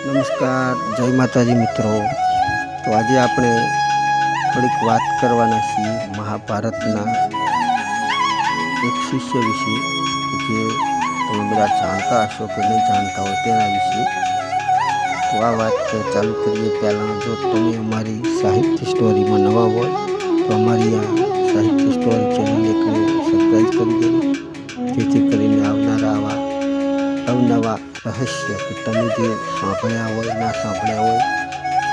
નમસ્કાર, જય માતાજી મિત્રો. તો આજે આપણે થોડીક વાત કરવાના છીએ મહાભારતના એક શિષ્ય વિશે જે તમે બધા જાણતા હશો કે નહીં જાણતા હોય તેના વિશે. તો આ વાત ચાલુ કરીએ પહેલાં. જો તમે અમારી સાહિત્ય સ્ટોરીમાં નવા હોય, તો અમારી આ સાહિત્ય સ્ટોરી ચેનલ એકને સબસ્ક્રાઈબ કરી દેજો. જેથી કરીને અવનવા રહસ્ય કે તમે જે સાંભળ્યા હોય, ના સાંભળ્યા હોય,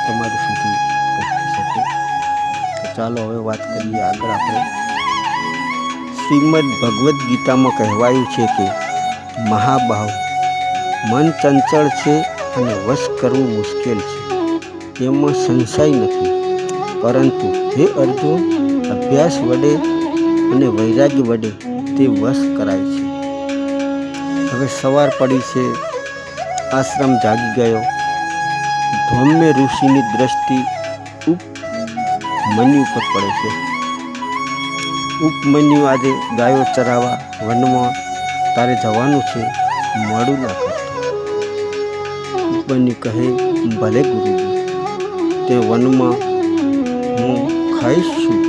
તમારી સુધી પહોંચી શકે. તો ચાલો હવે વાત કરીએ આગળ આપણે. શ્રીમદ ભગવદ્ ગીતામાં કહેવાયું છે કે મહાભાવ મન ચંચળ છે અને વશ કરવું મુશ્કેલ છે. એમાં સંશય નથી. પરંતુ હે અર્જુન, અભ્યાસ વડે અને વૈરાગ્ય વડે તે વશ કરાય છે. સવાર પડી છે. આશ્રમ જાગી ગયો. ધૌમ્ય ઋષિની દ્રષ્ટિ ઉપમન્યુ પર પડે છે. ઉપમન્યુ આજે ગાયો ચરાવવા વનમાં તારે જવાનું છે. મોડું ના કરતો ઉપમન્યુ કહે, ભલે ગુરુજી, તે વનમાં હું ખાઈશ છું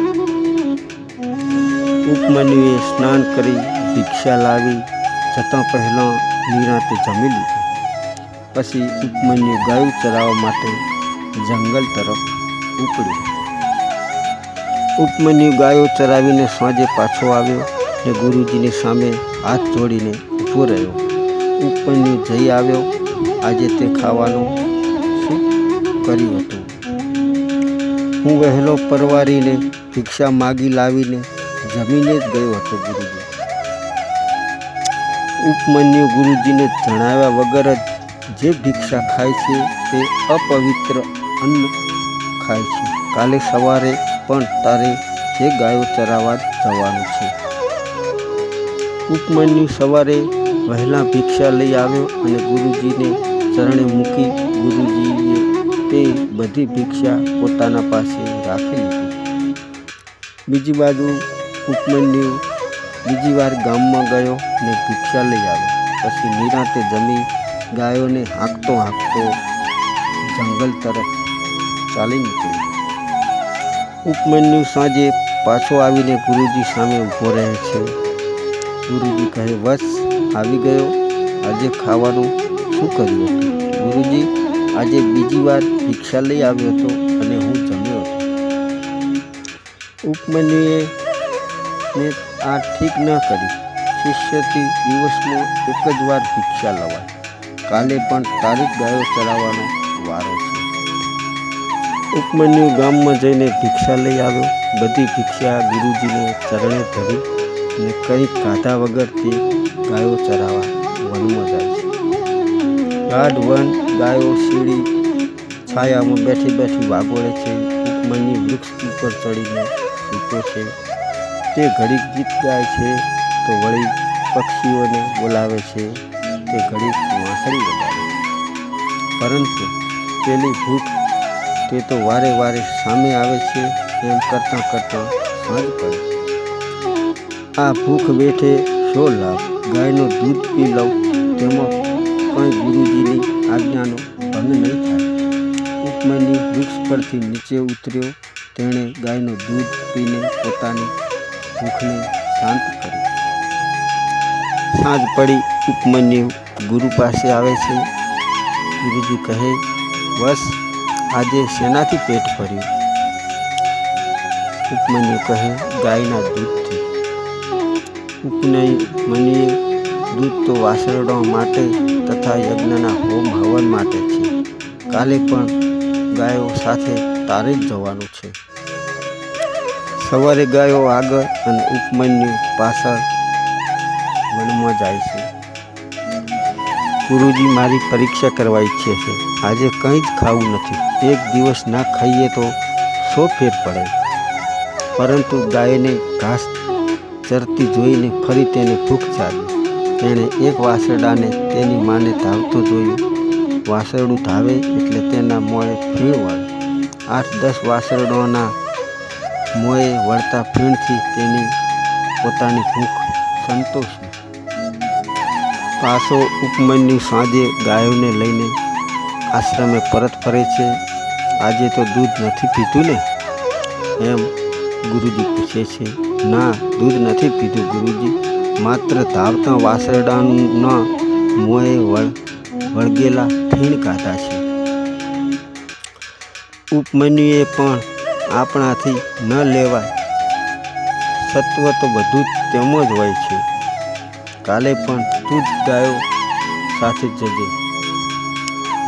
ઉપમન્યુએ સ્નાન કરી, ભિક્ષા લાવી જતાં પહેલાં નિરાતે જમી લીધું. પછી ઉપમન્યુ ગાયું ચરાવવા માટે જંગલ તરફ ઉપડ્યો. ઉપમન્યુ ગાયો ચરાવીને સાંજે પાછો આવ્યો ને ગુરુજીની સામે હાથ જોડીને ઊભો રહ્યો. ઉપમન્યુ જઈ આવ્યો, આજે તે ખાવાનું શું કર્યું હતું? હું વહેલો પરવારીને ભિક્ષા માગી લાવીને જમીને જ ગયો હતો ગુરુજી. ઉપમન્યુ ગુરુજીને જણાવ્યા વગર જ જે ભિક્ષા ખાય છે તે અપવિત્ર અન્ન ખાય છે. કાલે સવારે પણ તારે જે ગાયો ચરાવવા જવાનું છે. ઉપમન્યુ સવારે વહેલા ભિક્ષા લઈ આવ્યો અને ગુરુજીને ચરણે મૂકી ગુરુજીએ તે બધી ભિક્ષા પોતાના પાસે રાખી લીધી. બીજી બાજુ ઉપમન્યુ બીજી વાર ગામમાં ગયો ને ભિક્ષા લઈ આવ્યો. પછી નિરાતે જમી ગાયોને હાંકતો હાંકતો જંગલ તરફ ચાલી નીકળ્યો. ઉપમન્યુ સાંજે પાછો આવીને ગુરુજી સામે ઊભો રહે છે. ગુરુજી કહે, વસ, આવી ગયો. આજે ખાવાનું શું કર્યું ગુરુજી, આજે બીજી વાર ભિક્ષા લઈ આવ્યો હતો અને હું જમ્યો ઉપમન્યુએ ને આ ઠીક ન કરી. શિષ્યથી દિવસમાં એક જ વાર ભિક્ષા લવાય. કાલે પણ તારીખ ગાયો ચલાવવાનો વારો છે. ઉપમન્યુ ગામમાં જઈને ભિક્ષા લઈ આવ્યો. બધી ભિક્ષા ગુરુજીને ચરણે ધરી અને કંઈ કાઢા વગરથી ગાયો ચરાવવા વનમાં જાય છે. ગાઢ વન ગાયો શીડી છાયામાં બેઠી બેઠી વાગોળે છે. ઉપમન્યુ વૃક્ષ ઉપર ચડીને સૂતો છે. તે ઘડીક ગીત ગાય છે, તો વળી પક્ષીઓને બોલાવે છે, તે ઘડીક વાંસળી વગાડે પરંતુ પેલી ભૂખ તે તો વારે વારે સામે આવે છે, એમ કરતાં કરતાં સાંજ પડે આ ભૂખ વેઠે શો લાભ? ગાયનું દૂધ પી લઉં, તેમાં પણ ગુરુજીની આજ્ઞાનો ભંગ નહીં થાય. ઉપમન્યુ વૃક્ષ પરથી નીચે ઉતર્યો, તેણે ગાયનું દૂધ પીને પોતાની ભૂખને શાંત કરી. સાંજ પડી ઉપમન્યુ ગુરુ પાસે આવે છે. ગુરુજી કહે, બસ, આજે શેનાથી પેટ ભર્યું? ઉપમન્યુ કહે, ગાયના દૂધથી ઉપમન્યુએ દૂધ તો વાસરડવા માટે તથા યજ્ઞના હોમ હવન માટે છે. કાલે પણ ગાયો સાથે તારે જ જવાનું છે. સવારે ગાયો આગળ અને ઉપમન્યુ પાછળ વનમાં જાય છે. ગુરુજી મારી પરીક્ષા કરવા ઈચ્છે છે. આજે કંઈ જ ખાવું નથી. એક દિવસ ના ખાઈએ તો સો ફેર પડે. પરંતુ ગાયને ઘાસ ચરતી જોઈને ફરી તેને ભૂખ જાગી તેણે એક વાસરડાને તેની માને ધાવતું જોયું. વાસરડું ધાવે એટલે તેના મોળે ફીણ વળે. આઠ દસ વાસરડોના મોએ વળતા ફીણથી તેની પોતાની ભૂખ સંતોષી પાસો ઉપમન્યુ સાંજે ગાયોને લઈને આશ્રમે પરત ફરે છે. આજે તો દૂધ નથી પીધું ને? એમ ગુરુજી પૂછે છે. ના, દૂધ નથી પીધું ગુરુજી. માત્ર ધાવતા વાસરડાના મોએ વળ, વળગેલા ફીણ કાઢા છે. ઉપમન્યુએ પણ આપણાથી ન લેવાય. સત્વ તો બધું જ તેમ જ હોય છે. કાલે પણ તું જ ગાયો સાથે જજે.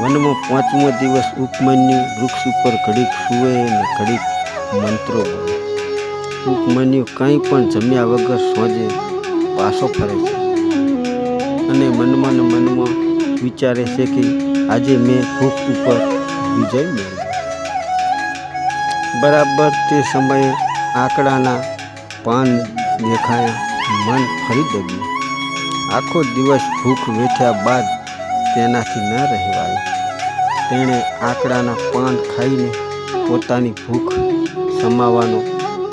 વનમાં પાંચમો દિવસ ઉપમન્યુ વૃક્ષ ઉપર ઘડીક સૂવે અને ઘડીક મંત્રો બોલે. ઉપમન્યુ કંઈ પણ જમ્યા વગર સોજે પાછો ફરે છે. અને મનમાં ને મનમાં વિચારે છે કે આજે મેં ભૂખ ઉપર વિજય મેળવ્યો. બરાબર તે સમયે આંકડાના પાન દેખાયા. મન ફરી દગ્યું. આખો દિવસ ભૂખ વેઠ્યા બાદ તેનાથી ન રહેવાયું. તેણે આંકડાના પાન ખાઈને પોતાની ભૂખ સમાવવાનો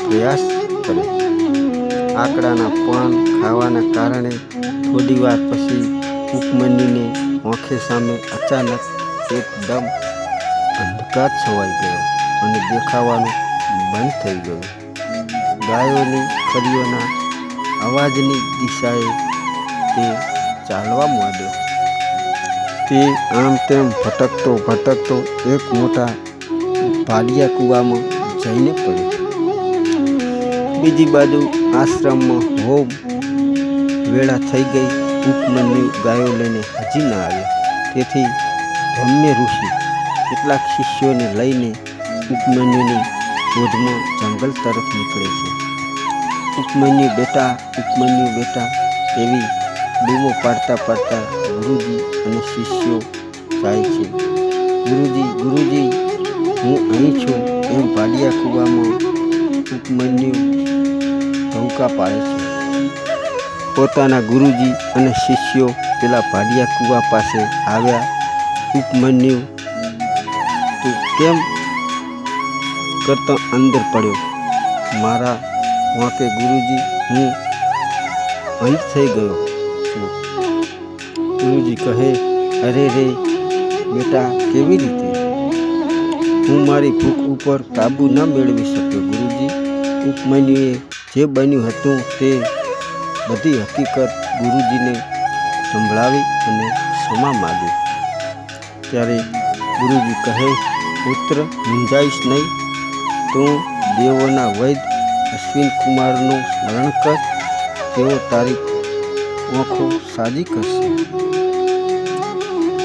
પ્રયાસ કર્યો. આંકડાના પાન ખાવાના કારણે થોડી વાર પછી ઉપમનીને આંખે સામે અચાનક એકદમ અંધકાર છવાઈ ગયો. અને દેખાવાનું બંધ થઈ ગયું. ગાયોની ખરીઓના અવાજની દિશાએ તે ચાલવા માંડ્યો. તે આમ તેમ ભટકતો ભટકતો એક મોટા ભાડિયા કૂવામાં જઈને પડ્યો. બીજી બાજુ આશ્રમમાં હોમ વેળા થઈ ગઈ. ઉપમનની ગાયો લઈને હજી ના આવ્યો. તેથી ધમ્ય ઋષિ કેટલાક શિષ્યોને લઈને ઉપમન્યુની શોધમાં જંગલ તરફ નીકળે છે. ઉપમન્યુ બેટા ઉપમન્યુ બેટા એવી બૂમો પાડતા પાડતા ગુરુજી અને શિષ્યો જાય છે. ગુરુજી ગુરુજી, હું અહીં છું એમ ભાડિયા કૂવામાં ઉપમન્યુ ધમકા પાડે છે. પોતાના ગુરુજી અને શિષ્યો પેલા ભાડિયા કૂવા પાસે આવ્યા. ઉપમન્યુ, તું કેમ કરતો અંદર પડ્યો. મારા વાંકે ગુરુજી, હું અહીં થઈ ગયો છું. ગુરુજી કહે, અરે રે, બેટા, કેવી રીતે? હું મારી ભૂખ ઉપર કાબુ ન મેળવી શક્યો, ગુરુજી. ઉપમન્યુએ જે બન્યું હતું તે બધી હકીકત ગુરુજીને સંભળાવી અને ક્ષમા માગી. ત્યારે ગુરુજી કહે, પુત્ર, મૂંઝાઈશ નહીં. તું દેવોના વૈદ અશ્વિન કુમારનું સ્મરણ કર. તેઓ તારી ઓખો સાજી કરશે.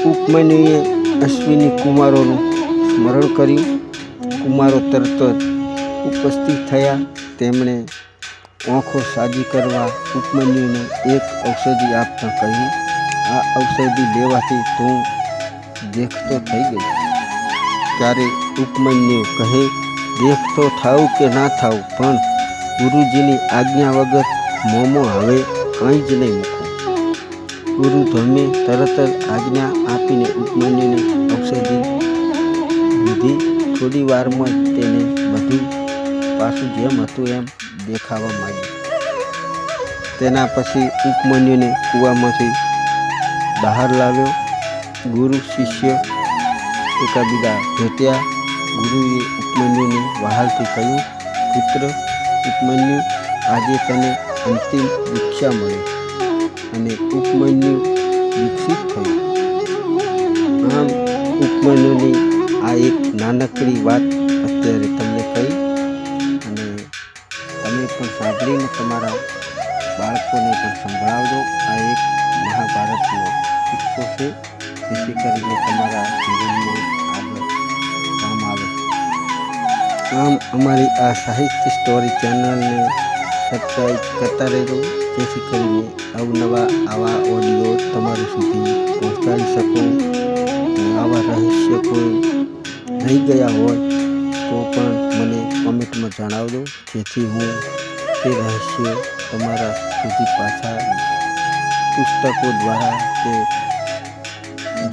ઉપમન્યુએ અશ્વિની કુમારોનું સ્મરણ કર્યું. કુમારો તરત જ ઉપસ્થિત થયા. તેમણે આંખો સાજી કરવા ઉપમન્યુને એક ઔષધિ આપતા કહ્યું. આ ઔષધિ લેવાથી તું દેખતો થઈ ગઈ. ત્યારે ઉપમન્યુ કહે દેખતો થાવ કે ના થાવ પણ ગુરુજીની આજ્ઞા વગર મોમો હવે કંઈ જ નહીં મૂકું. ગુરુ ધમે તરત જ આજ્ઞા આપીને ઉપમન્યુને ઔષધિ લીધી થોડી વારમાં જ તેને બધું પાછું જેમ હતું એમ દેખાવા માંડ્યું. તેના પછી ઉપમન્યુને કૂવામાંથી બહાર લાવ્યો. ગુરુ શિષ્ય એકાબીજા ભેટ્યા. ગુરુએ ઉપમન્યુને વહાલથી કહ્યું, પુત્ર ઉપમન્યુ, આજે તને અંતિમ દીક્ષા મળી. અને ઉપમન્યુ વિકસિત થયું. આમ ઉપમન્યુની આ એક નાનકડી વાત અત્યારે તમને કહી અને તમે પણ સાંભળીને તમારા બાળકોને પણ સંભળાવજો. આ એક મહાભારતનો કિસ્સો છે. જેથી કરીને તમારા જીવનમાં આમ અમારી આ સાહિત્ય સ્ટોરી ચેનલને સબસ્ક્રાઈબ કરતા રહેજો. જેથી કરીને અવનવા આવા ઓડિયો તમારી સુધી પહોંચાડી શકો. આવા રહસ્ય કોઈ રહી ગયા હોય તો પણ મને કોમેન્ટમાં જણાવજો. જેથી હું તે રહસ્ય તમારા સુધી પાછા પુસ્તકો દ્વારા કે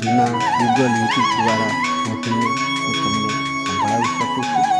જૂના ગૂગલ યુટ્યુબ દ્વારા મોકલીને હું તમને સંભળાવી શકું છું.